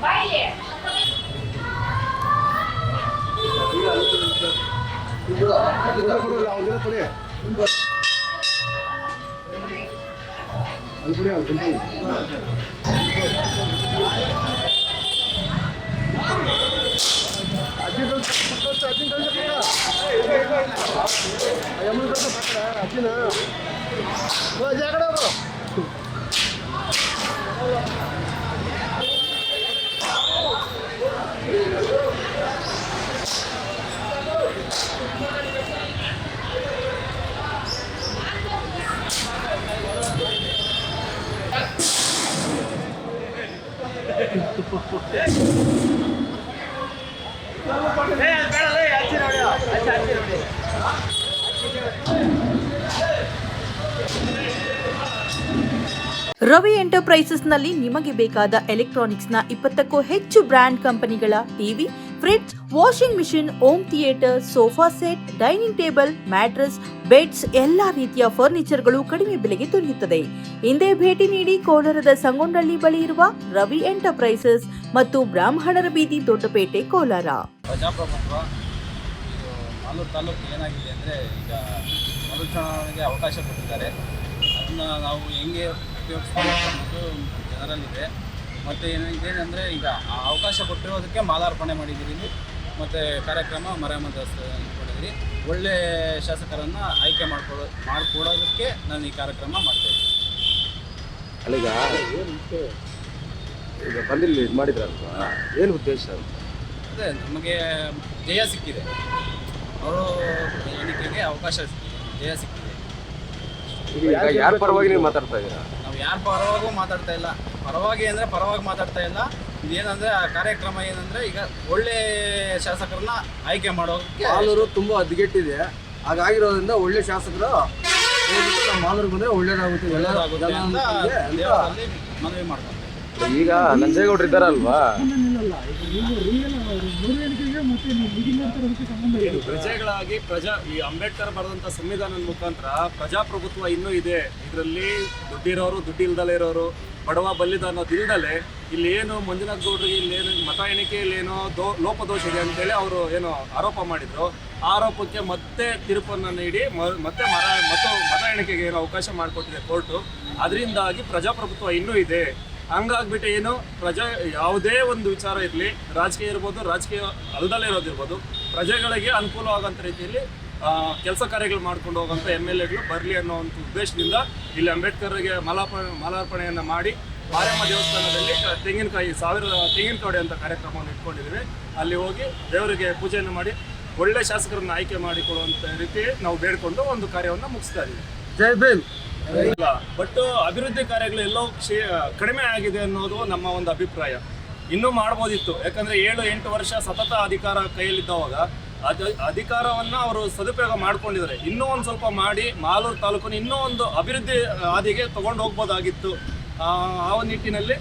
Vai, Lê! ಅಜ್ಜಿನ Ravi ಎಂಟರ್ಪ್ರೈಸಸ್ನಲ್ಲಿ ನಿಮಗೆ ಬೇಕಾದ ಎಲೆಕ್ಟ್ರಾನಿಕ್ಸ್ನ ಇಪ್ಪತ್ತಕ್ಕೂ ಹೆಚ್ಚು ಬ್ರ್ಯಾಂಡ್ ಕಂಪನಿಗಳ TV, fridge, washing machine, home theatre, sofa set, dining table, mattress beds ಎಲ್ಲಾ ರೀತಿಯ ಫರ್ನಿಚರ್ಗಳು ಕಡಿಮೆ ಬೆಲೆಗೆ ದೊರೆಯುತ್ತದೆ. ಹಿಂದೆ ಭೇಟಿ ನೀಡಿ ಕೋಲಾರದ ಸಂಗೊಂಡಳ್ಳಿ ಬಳಿ ಇರುವ ರವಿ ಎಂಟರ್ಪ್ರೈಸಸ್ ಮತ್ತು ಬ್ರಾಹ್ಮಣರ ಬೀದಿ ದೊಡ್ಡಪೇಟೆ ಕೋಲಾರ. ಪ್ರಜಾಪ್ರಭುತ್ವ ಮಾಲೂರು ತಾಲೂಕು ಏನಾಗಿದೆ ಅಂದರೆ ಈಗ ಅವಕಾಶ ಕೊಟ್ಟಿದ್ದಾರೆ. ಅದನ್ನ ನಾವು ಹೆಂಗೆ ಜನರಲ್ಲಿದೆ. ಮತ್ತು ಏನಿದೆ ಈಗ ಆ ಅವಕಾಶ ಕೊಟ್ಟಿರೋದಕ್ಕೆ ಮಾಲಾರ್ಪಣೆ ಮಾಡಿದ್ದೀರಿ ಮತ್ತು ಕಾರ್ಯಕ್ರಮ ದೇವಸ್ಥಾನ ಇಟ್ಕೊಂಡಿದ್ದೀರಿ ಒಳ್ಳೆ ಶಾಸಕರನ್ನು ಆಯ್ಕೆ ಮಾಡ್ಕೊಡ ಮಾಡ್ಕೊಡೋದಕ್ಕೆ ನಾನು ಈ ಕಾರ್ಯಕ್ರಮ ಮಾಡ್ತೇನೆ ಅಲ್ಲೀಗ ಈಗ ಬಂದಿಲ್ಲಿ ಇದು ಮಾಡಿದ್ರಲ್ವಾ? ಏನು ಉದ್ದೇಶ ಅದೇ ನಮಗೆ ಜಯ ಸಿಕ್ಕಿದೆ. ಅವರು ಎಣಿಕೆಗೆ ಅವಕಾಶ ಸಿಕ್ಕಿದೆ. ಜಯ ಸಿಕ್ಕಿದೆ. ಈಗ ಯಾರ ಪರವಾಗಿ ನೀವು ಮಾತಾಡ್ತಾ ಇದ್ದೀರಾ? ನಾವು ಯಾರ ಪರವಾಗೂ ಮಾತಾಡ್ತಾ ಇಲ್ಲ. ಪರವಾಗಿ ಅಂದರೆ ಪರವಾಗಿ ಮಾತಾಡ್ತಾ ಇಲ್ಲ. ಇದೇನಂದ್ರೆ ಆ ಕಾರ್ಯಕ್ರಮ ಏನಂದ್ರೆ ಈಗ ಒಳ್ಳೆ ಶಾಸಕರನ್ನ ಆಯ್ಕೆ ಮಾಡೋಕ್ಕೆ ಮಾಲೂರು ತುಂಬಾ ಹದ್ಗೆಟ್ಟಿದೆ ಹಾಗಾಗಿರೋದ್ರಿಂದ ಒಳ್ಳೆ ಶಾಸಕರು ಹೋಗ್ಬಿಟ್ಟು ನಮ್ಮ ಮಾಲೂರು ಬಂದ್ರೆ ಒಳ್ಳೇದಾಗುತ್ತೆ. ಎಲ್ಲ ಒಳ್ಳೆಯದಾಗುತ್ತೆ ಅಂತ ಜನಗಳಿಗೆ ಅಂತ ದೇವರಲ್ಲಿ ಮನವಿ ಮಾಡ್ತಾರೆ. ಈಗ ನಂಜೇಗೌಡರು ಇದ್ದಾರಲ್ವಾ? ಪ್ರಜೆಗಳಾಗಿ ಪ್ರಜಾ ಈ ಅಂಬೇಡ್ಕರ್ ಬರೆದಂತ ಸಂವಿಧಾನದ ಮುಖಾಂತರ ಪ್ರಜಾಪ್ರಭುತ್ವ ಇನ್ನೂ ಇದೆ. ಇದರಲ್ಲಿ ದುಡ್ಡಿರೋರು ದುಡ್ಡಿಲ್ದಲೇ ಇರೋರು ಬಡವ ಬಲ್ಲಿದ ಅನ್ನೋ ತಿಳಿದಲೆ ಇಲ್ಲಿ ಏನು ಮಂಜುನಾಥ್ ಗೌಡ್ರಿಗೆ ಇಲ್ಲಿ ಏನು ಮತ ಎಣಿಕೆಯಲ್ಲಿ ಏನೋ ದೋ ಲೋಪದೋಷ ಇದೆ ಅಂತೇಳಿ ಅವರು ಏನು ಆರೋಪ ಮಾಡಿದ್ರು. ಆರೋಪಕ್ಕೆ ಮತ್ತೆ ತೀರ್ಪನ್ನು ನೀಡಿ ಮತ್ತೆ ಮರ, ಮತ್ತು ಮತ ಎಣಿಕೆಗೆ ಏನು ಅವಕಾಶ ಮಾಡಿಕೊಟ್ಟಿದೆ ಕೋರ್ಟು. ಅದರಿಂದಾಗಿ ಪ್ರಜಾಪ್ರಭುತ್ವ ಇನ್ನೂ ಇದೆ. ಹಂಗಾಗ್ಬಿಟ್ಟು ಏನು, ಪ್ರಜಾ, ಯಾವುದೇ ಒಂದು ವಿಚಾರ ಇರಲಿ, ರಾಜಕೀಯ ಇರ್ಬೋದು, ರಾಜಕೀಯ ಅಲ್ದಲ್ಲೇ ಇರೋದಿರ್ಬೋದು, ಪ್ರಜೆಗಳಿಗೆ ಅನುಕೂಲವಾಗಂಥ ರೀತಿಯಲ್ಲಿ ಕೆಲಸ ಕಾರ್ಯಗಳು ಮಾಡ್ಕೊಂಡು ಹೋಗುವಂತ ಎಂ ಎಲ್ ಎಗಳು ಬರಲಿ ಅನ್ನೋ ಒಂದು ಉದ್ದೇಶದಿಂದ ಇಲ್ಲಿ ಅಂಬೇಡ್ಕರ್ಗೆ ಮಲಾಪ ಮಾಲಾರ್ಪಣೆಯನ್ನು ಮಾಡಿ ಮಾರಮ್ಮ ದೇವಸ್ಥಾನದಲ್ಲಿ ತೆಂಗಿನಕಾಯಿ ಸಾವಿರ ತೆಂಗಿನಕಾಯಿ ಅಂತ ಕಾರ್ಯಕ್ರಮವನ್ನು ಇಟ್ಕೊಂಡಿದ್ದೀವಿ. ಅಲ್ಲಿ ಹೋಗಿ ದೇವರಿಗೆ ಪೂಜೆಯನ್ನು ಮಾಡಿ ಒಳ್ಳೆ ಶಾಸಕರನ್ನು ಆಯ್ಕೆ ಮಾಡಿಕೊಳ್ಳುವಂಥ ರೀತಿ ನಾವು ಬೇಡ್ಕೊಂಡು ಒಂದು ಕಾರ್ಯವನ್ನು ಮುಗಿಸ್ತಾ ಇದ್ದೀವಿ ಜೈ ಭೀಮ್. ಇಲ್ಲ ಬಟ್ ಅಭಿವೃದ್ಧಿ ಕಾರ್ಯಗಳು ಎಲ್ಲೋ ಕ್ಷೇ ಕಡಿಮೆ ಆಗಿದೆ ಅನ್ನೋದು ನಮ್ಮ ಒಂದು ಅಭಿಪ್ರಾಯ. ಇನ್ನೂ ಮಾಡ್ಬೋದಿತ್ತು. ಯಾಕಂದ್ರೆ ಏಳು ಎಂಟು ವರ್ಷ ಸತತ ಅಧಿಕಾರ ಕೈಯಲ್ಲಿದ್ದವಾಗ ಅದ ಅಧಿಕಾರವನ್ನ ಅವರು ಸದುಪಯೋಗ ಮಾಡ್ಕೊಂಡಿದ್ದಾರೆ. ಇನ್ನೂ ಒಂದು ಸ್ವಲ್ಪ ಮಾಡಿ ಮಾಲೂರು ತಾಲೂಕನ್ನು ಇನ್ನೂ ಒಂದು ಅಭಿವೃದ್ಧಿ ಹಾದಿಗೆ ತಗೊಂಡು ಹೋಗ್ಬೋದಾಗಿತ್ತು. ಆ ಒಂದು ನಿಟ್ಟಿನಲ್ಲಿ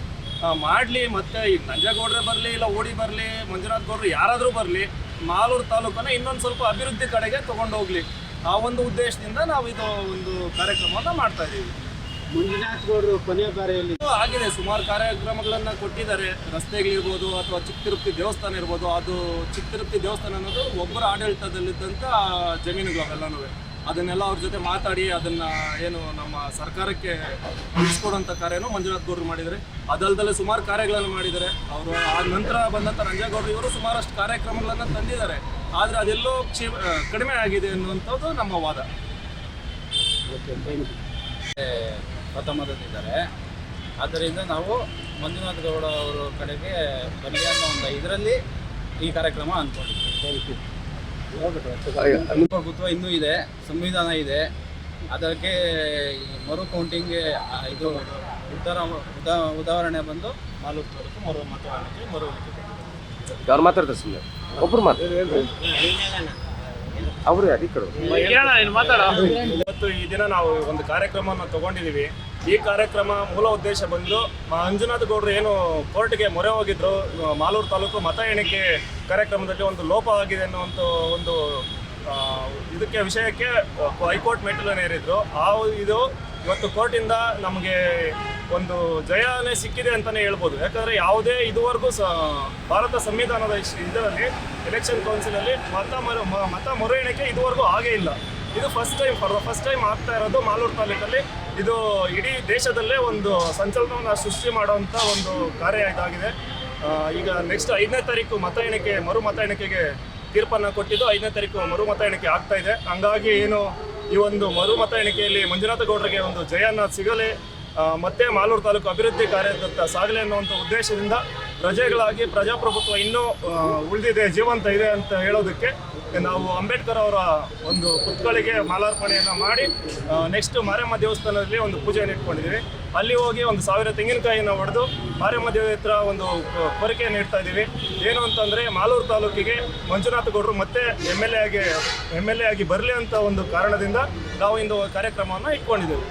ಮಾಡಲಿ, ಮತ್ತೆ ಈ ನಂಜೇಗೌಡ್ರೆ ಬರಲಿ, ಇಲ್ಲ ಓಡಿ ಬರಲಿ, ಮಂಜುನಾಥ್ ಗೌಡ್ರು ಯಾರಾದರೂ ಬರಲಿ, ಮಾಲೂರು ತಾಲೂಕನ್ನ ಇನ್ನೊಂದು ಸ್ವಲ್ಪ ಅಭಿವೃದ್ಧಿ ಕಡೆಗೆ ತಗೊಂಡು ಹೋಗ್ಲಿ. ಆ ಒಂದು ಉದ್ದೇಶದಿಂದ ನಾವು ಇದು ಒಂದು ಕಾರ್ಯಕ್ರಮವನ್ನು ಮಾಡ್ತಾ ಇದ್ದೀವಿ. ಮಂಜುನಾಥ್ ಗೌಡರು ಕೊನೆಯ ಬಾರಿಯಲ್ಲಿ. ಇದು ಆಗಿದೆ ಸುಮಾರು ಕಾರ್ಯಕ್ರಮಗಳನ್ನ ಕೊಟ್ಟಿದ್ದಾರೆ. ರಸ್ತೆಗಳಿರ್ಬೋದು ಅಥವಾ ಚಿಕ್ಕ ತಿರುಪತಿ ದೇವಸ್ಥಾನ ಇರ್ಬೋದು. ಅದು ಚಿಕ್ಕ ತಿರುಪತಿ ದೇವಸ್ಥಾನ ಅನ್ನೋದು ಒಬ್ಬರ ಆಡಳಿತದಲ್ಲಿದ್ದಂಥ ಜಮೀನುಗಳು ಅವೆಲ್ಲನೂ. ಅದನ್ನೆಲ್ಲ ಅವ್ರ ಜೊತೆ ಮಾತಾಡಿ ಅದನ್ನ ಏನು ನಮ್ಮ ಸರ್ಕಾರಕ್ಕೆ ಉಳಿಸ್ಕೊಡೋಂಥ ಕಾರ್ಯನೂ ಮಂಜುನಾಥ್ ಗೌಡರು ಮಾಡಿದ್ದಾರೆ. ಅದಲ್ದಲ್ಲೇ ಸುಮಾರು ಕಾರ್ಯಗಳನ್ನು ಮಾಡಿದ್ದಾರೆ. ಅವರು ಆ ನಂತರ ಬಂದಂಥ ರಂಜೇಗೌಡರು ಇವರು ಸುಮಾರಷ್ಟು ಕಾರ್ಯಕ್ರಮಗಳನ್ನು ತಂದಿದ್ದಾರೆ. ಆದರೆ ಅದೆಲ್ಲೋ ಕ್ಷೇ ಕಡಿಮೆ ಆಗಿದೆ ಅನ್ನುವಂಥದ್ದು ನಮ್ಮ ವಾದ. ಪ್ರಥಮದಲ್ಲಿದ್ದಾರೆ. ಆದ್ದರಿಂದ ನಾವು ಮಂಜುನಾಥ್ ಗೌಡ ಅವರ ಕಡೆಗೆ ಬನ್ನಿ ಅನ್ನೋ ಒಂದು ಇದರಲ್ಲಿ ಈ ಕಾರ್ಯಕ್ರಮ ಅಂದ್ಕೊಂಡಿದ್ದೀವಿ ಇನ್ನೂ ಇದೆ, ಸಂವಿಧಾನ ಇದೆ. ಅದಕ್ಕೆ ಮರು ಕೌಂಟಿಂಗ್ ಇದು ಉತ್ತರ ಉದಾ, ಉದಾಹರಣೆ ಬಂದು ನಾಲ್ಕು ತಾಲೂಕು ಮರು ಮತದಾನಕ್ಕೆ ಮರು ಅವ್ರು ಮಾತಾಡ್ತಾರೆ ಸುಮ್ಮನೆ ಒಬ್ಬರು ಮಾತಾಡ್ತಾರೆ. ಅವರು ಅಧಿಕರು ಇವತ್ತು ಈ ದಿನ ನಾವು ಒಂದು ಕಾರ್ಯಕ್ರಮವನ್ನು ತಗೊಂಡಿದ್ದೀವಿ. ಈ ಕಾರ್ಯಕ್ರಮ ಮೂಲ ಉದ್ದೇಶ ಬಂದು ಮಂಜುನಾಥ ಗೌಡರು ಏನು ಕೋರ್ಟ್ಗೆ ಮೊರೆ ಹೋಗಿದ್ರು ಮಾಲೂರು ತಾಲೂಕು ಮತ ಎಣಿಕೆ ಕಾರ್ಯಕ್ರಮದಲ್ಲಿ ಒಂದು ಲೋಪ ಆಗಿದೆ ಅನ್ನುವಂಥ ಒಂದು ಇದಕ್ಕೆ ವಿಷಯಕ್ಕೆ ಹೈಕೋರ್ಟ್ ಮೆಟ್ಟಿಲನ್ನು ಏರಿದ್ರು ಆ ಇದು ಇವತ್ತು ಕೋರ್ಟಿಂದ ನಮಗೆ ಒಂದು ಜಯನೇ ಸಿಕ್ಕಿದೆ ಅಂತಲೇ ಹೇಳ್ಬೋದು. ಯಾಕಂದರೆ ಯಾವುದೇ ಇದುವರೆಗೂ ಸ, ಭಾರತ ಸಂವಿಧಾನದ ಇದರಲ್ಲಿ ಎಲೆಕ್ಷನ್ ಕೌನ್ಸಿಲಲ್ಲಿ ಮತ ಮರು ಮತ ಮರು ಎಣಿಕೆ ಇದುವರೆಗೂ ಆಗೇ ಇಲ್ಲ. ಇದು first time for first time ಆಗ್ತಾ ಇರೋದು ಮಾಲೂರು ತಾಲೂಕಲ್ಲಿ. ಇದು ಇಡೀ ದೇಶದಲ್ಲೇ ಒಂದು ಸಂಚಲನವನ್ನು ಸೃಷ್ಟಿ ಮಾಡುವಂಥ ಒಂದು ಕಾರ್ಯ ಇದಾಗಿದೆ. ಈಗ ನೆಕ್ಸ್ಟ್ ಐದನೇ ತಾರೀಕು ಮತ ಎಣಿಕೆ, ಮರು ಮತ ಎಣಿಕೆಗೆ ತೀರ್ಪನ್ನು ಕೊಟ್ಟಿದ್ದು ಐದನೇ ತಾರೀಕು ಮರು ಮತ ಎಣಿಕೆ ಆಗ್ತಾ ಇದೆ. ಹಂಗಾಗಿ ಏನು ಈ ಒಂದು ಮರು ಮತ ಎಣಿಕೆಯಲ್ಲಿ ಮಂಜುನಾಥ ಗೌಡರಿಗೆ ಒಂದು ಜಯನ ಸಿಗಲೇ ಮತ್ತೆ ಮಾಲೂರು ತಾಲೂಕು ಅಭಿವೃದ್ಧಿ ಕಾರ್ಯದತ್ತ ಸಾಗಲಿ ಅನ್ನುವಂಥ ಉದ್ದೇಶದಿಂದ ಪ್ರಜೆಗಳಾಗಿ ಪ್ರಜಾಪ್ರಭುತ್ವ ಇನ್ನೂ ಉಳಿದಿದೆ, ಜೀವಂತ ಇದೆ ಅಂತ ಹೇಳೋದಕ್ಕೆ ನಾವು ಅಂಬೇಡ್ಕರ್ ಅವರ ಒಂದು ಪುತ್ಕಳಿಗೆ ಮಾಲಾರ್ಪಣೆಯನ್ನು ಮಾಡಿ ನೆಕ್ಸ್ಟ್ ಮಾರಮ್ಮ ದೇವಸ್ಥಾನದಲ್ಲಿ ಒಂದು ಪೂಜೆಯನ್ನು ಇಟ್ಕೊಂಡಿದ್ದೀವಿ. ಅಲ್ಲಿ ಹೋಗಿ ಒಂದು ಸಾವಿರ ತೆಂಗಿನಕಾಯಿಯನ್ನು ಹೊಡೆದು ಮಾರಮ್ಮ ದೇವಿ ಹತ್ರ ಒಂದು ಕೋರಿಕೆಯನ್ನು ಇಡ್ತಾ ಇದ್ದೀವಿ. ಏನು ಅಂತಂದರೆ ಮಾಲೂರು ತಾಲೂಕಿಗೆ ಮಂಜುನಾಥ ಗೌಡರು ಮತ್ತೆ ಎಂ ಎಲ್ ಎ ಆಗಿ ಎಂ ಎಲ್ ಎ ಆಗಿ ಬರಲಿ ಅಂತ ಒಂದು ಕಾರಣದಿಂದ ನಾವು ಇಂದು ಕಾರ್ಯಕ್ರಮವನ್ನು ಇಟ್ಕೊಂಡಿದ್ದೀವಿ.